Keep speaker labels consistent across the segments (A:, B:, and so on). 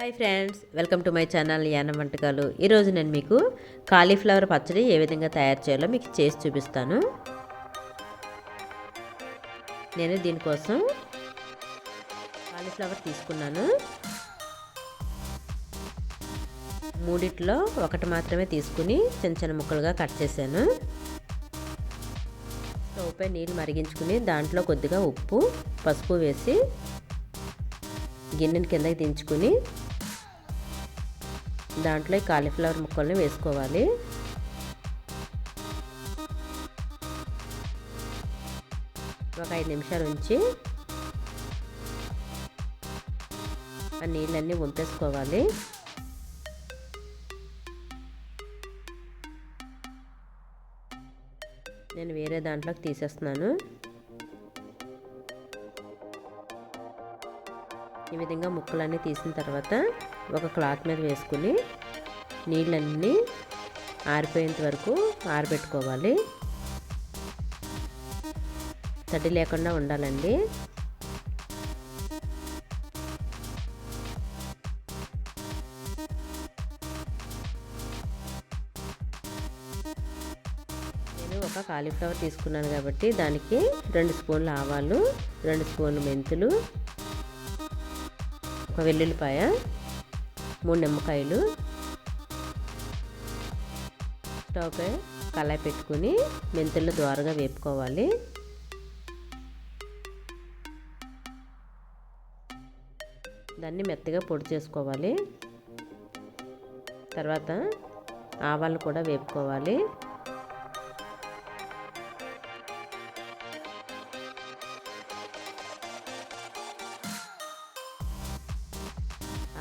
A: Hi friends welcome to my channel Yanam వంటకాలు. ఈరోజు నేను మీకు కాలీఫ్లవర్ పచ్చడి ఏ విధంగా తయారు చేయాలో మీకు చేసి చూపిస్తాను. నేను దీనికోసం కాలీఫ్లవర్ తీసుకున్నాను. మూడిట్లో ఒకటి మాత్రమే తీసుకుని చిన్న చిన్న ముక్కలుగా కట్ చేశాను. స్టవ్పై నీళ్ళు మరిగించుకుని దాంట్లో కొద్దిగా ఉప్పు పసుపు వేసి గిన్నెని కిందకి దించుకుని దాంట్లో ఈ కాలీఫ్లవర్ ముక్కల్ని వేసుకోవాలి. ఒక ఐదు నిమిషాలు ఉంచి ఆ నీళ్ళన్నీ వంపేసుకోవాలి. నేను వేరే దాంట్లోకి తీసేస్తున్నాను. ఈ విధంగా ముక్కలన్నీ తీసిన తర్వాత ఒక క్లాత్ మీద వేసుకుని నీళ్ళన్నీ ఆరిపోయేంత వరకు ఆరబెట్టుకోవాలి. తడి లేకుండా ఉండాలండి. నేను ఒక కాలీఫ్లవర్ తీసుకున్నాను కాబట్టి దానికి రెండు స్పూన్లు ఆవాలు రెండు స్పూన్లు మెంతులు ఒక వెల్లుల్లిపాయ మూడు నిమ్మకాయలు. స్టవ్ కళాయి పెట్టుకుని మెంతులు ద్వారగా వేపుకోవాలి. దాన్ని మెత్తగా పొడి చేసుకోవాలి. తర్వాత ఆవాలు కూడా వేపుకోవాలి.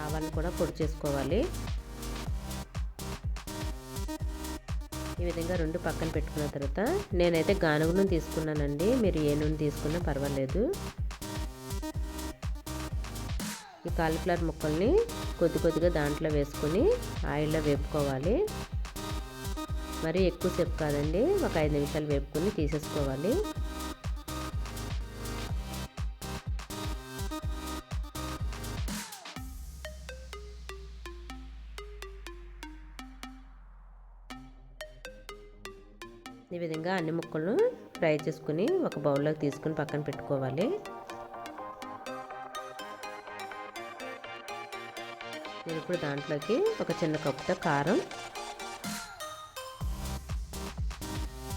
A: ఆవాలను కూడా పొడి చేసుకోవాలి. ఈ విధంగా రెండు పక్కన పెట్టుకున్న తర్వాత నేనైతే గానుగ నూనె తీసుకున్నానండి. మీరు ఏ నూనె తీసుకున్నా పర్వాలేదు. ఈ కాలీఫ్లవర్ ముక్కల్ని కొద్ది కొద్దిగా దాంట్లో వేసుకొని ఆయిల్లో వేపుకోవాలి. మరి ఎక్కువసేపు కాదండి ఒక ఐదు నిమిషాలు వేపుకొని తీసేసుకోవాలి. ఈ విధంగా అన్ని ముక్కలను ఫ్రై చేసుకుని ఒక బౌల్లోకి తీసుకుని పక్కన పెట్టుకోవాలి. నేను ఇప్పుడు దాంట్లోకి ఒక చిన్న కప్పుతో కారం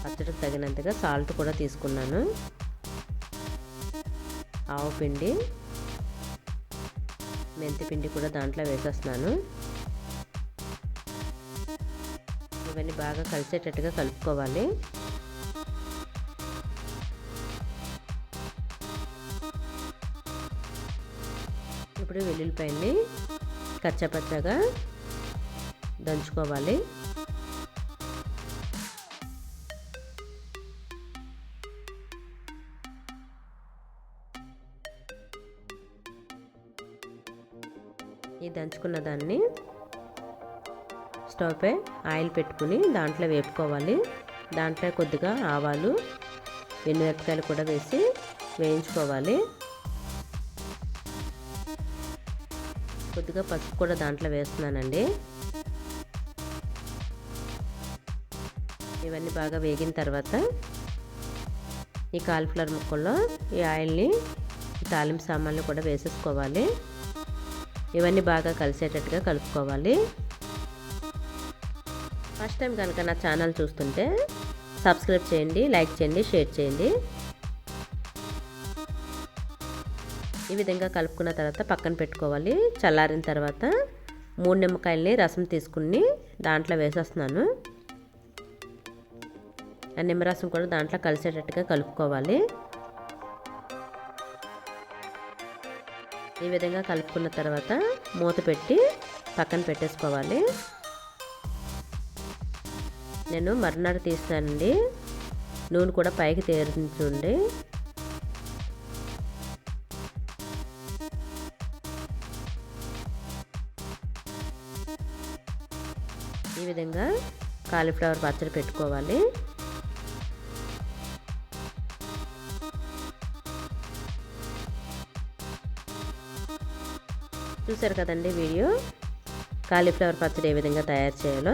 A: పచ్చడికి తగినంతగా సాల్ట్ కూడా తీసుకున్నాను. ఆవు పిండి మెంతి పిండి కూడా దాంట్లో వేసేస్తున్నాను. ఇవన్నీ బాగా కలిసేటట్టుగా కలుపుకోవాలి. ఇప్పుడు వెల్లుల్లిపాయల్ని కచ్చపచ్చగా దంచుకోవాలి. ఈ దంచుకున్న దాన్ని స్టవ్పై ఆయిల్ పెట్టుకుని దాంట్లో వేపుకోవాలి. దాంట్లో కొద్దిగా ఆవాలు ఎండుమిరపకాయలు కూడా వేసి వేయించుకోవాలి. కొద్దిగా పసుపు కూడా దాంట్లో వేస్తున్నానండి. ఇవన్నీ బాగా వేగిన తర్వాత ఈ కాలిఫ్లవర్ ముక్కల్లో ఈ ఆయిల్ని తాలింపు సామాన్లు కూడా వేసేసుకోవాలి. ఇవన్నీ బాగా కలిసేటట్టుగా కలుపుకోవాలి. ఫస్ట్ టైం కనుక నా ఛానల్ చూస్తుంటే సబ్స్క్రైబ్ చేయండి లైక్ చేయండి షేర్ చేయండి. ఈ విధంగా కలుపుకున్న తర్వాత పక్కన పెట్టుకోవాలి. చల్లారిన తర్వాత మూడు నిమ్మకాయలని రసం తీసుకుని దాంట్లో వేసేస్తున్నాను. ఆ నిమ్మరసం కూడా దాంట్లో కలిసేటట్టుగా కలుపుకోవాలి. ఈ విధంగా కలుపుకున్న తర్వాత మూత పెట్టి పక్కన పెట్టేసుకోవాలి. నేను మర్నాడు తీస్తానండి. నూనె కూడా పైకి తేరుంచుండి ఈ విధంగా కాలీఫ్లవర్ పచ్చడి పెట్టుకోవాలి. చూసారు కదండి వీడియో? కాలీఫ్లవర్ పచ్చడి ఏ విధంగా తయారు చేయాలో?